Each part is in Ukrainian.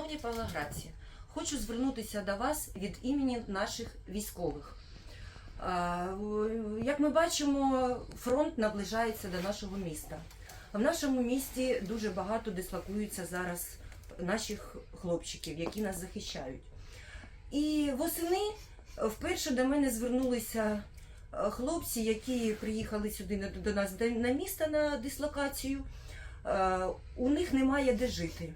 Шановні павлоградці, хочу звернутися до вас від імені наших військових. Як ми бачимо, фронт наближається до нашого міста. В нашому місті дуже багато дислокується зараз наших хлопчиків, які нас захищають. І восени вперше до мене звернулися е, хлопці, які приїхали сюди до нас на місто на дислокацію. Е, У них немає де жити.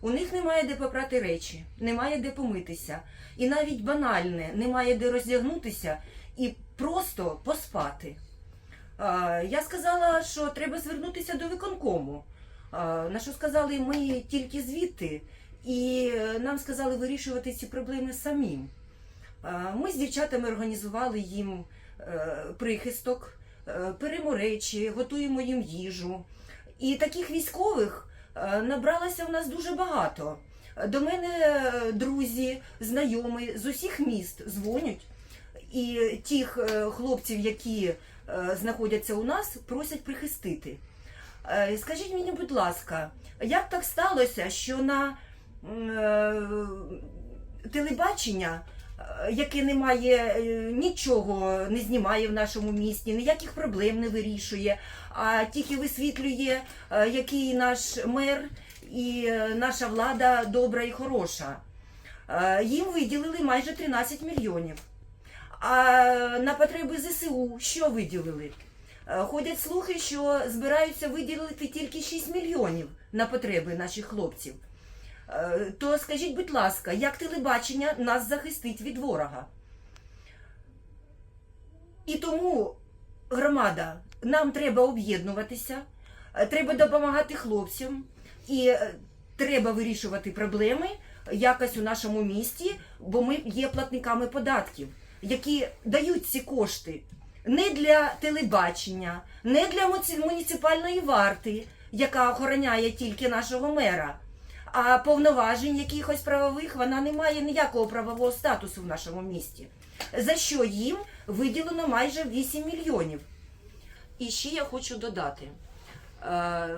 У них немає де попрати речі, немає де помитися. І навіть банальне, немає де роздягнутися і просто поспати. Я сказала, що треба звернутися до виконкому. На що сказали, ми тільки звідти, і е, нам сказали вирішувати ці проблеми самим. Ми з дівчатами організували їм е, прихисток, е, перемо речі, готуємо їм їжу. І таких військових е, набралося в нас дуже багато. До мене е, друзі, знайомі з усіх міст дзвонять, і тих е, хлопців, які е, знаходяться у нас, просять прихистити. Е, Скажіть мені, будь ласка, як так сталося, що на е, телебачення, е, яке не має е, нічого, не знімає в нашому місті, ніяких проблем не вирішує, а тільки висвітлює, е, який наш мер і е, наша влада добра і хороша. Е, Їм виділили майже 13 мільйонів. А на потреби ЗСУ що виділили? Е, Ходять слухи, що збираються виділити тільки 6 мільйонів на потреби наших хлопців. Е, То скажіть, будь ласка, як телебачення нас захистить від ворога? І тому, громада, нам треба об'єднуватися, е, треба допомагати хлопцям і е, треба вирішувати проблеми якось у нашому місті, бо ми є платниками податків, які дають ці кошти не для телебачення, не для муніципальної варти, яка охороняє тільки нашого мера. А повноважень якихось правових вона не має ніякого правового статусу в нашому місті. За що їм виділено майже 8 мільйонів. І ще я хочу додати е,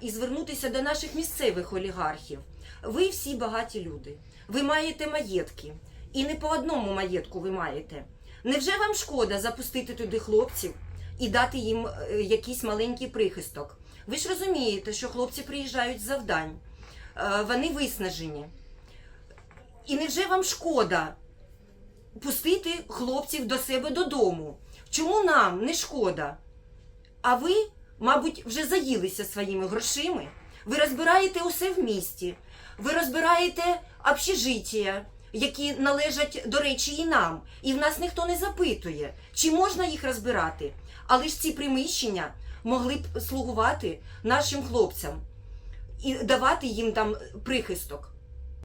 і звернутися до наших місцевих олігархів. Ви всі багаті люди. Ви маєте маєтки. І не по одному маєтку ви маєте. Невже вам шкода запустити туди хлопців і дати їм е, якийсь маленький прихисток? Ви ж розумієте, що хлопці приїжджають з завдань, вони виснажені. І невже вам шкода пустити хлопців до себе додому? Чому нам не шкода? А ви, мабуть, вже заїлися своїми грошима. Ви розбираєте усе в місті, ви розбираєте общежиття, які належать, до речі, і нам. І в нас ніхто не запитує, чи можна їх розбирати. Але ж ці приміщення могли б слугувати нашим хлопцям і давати їм там прихисток.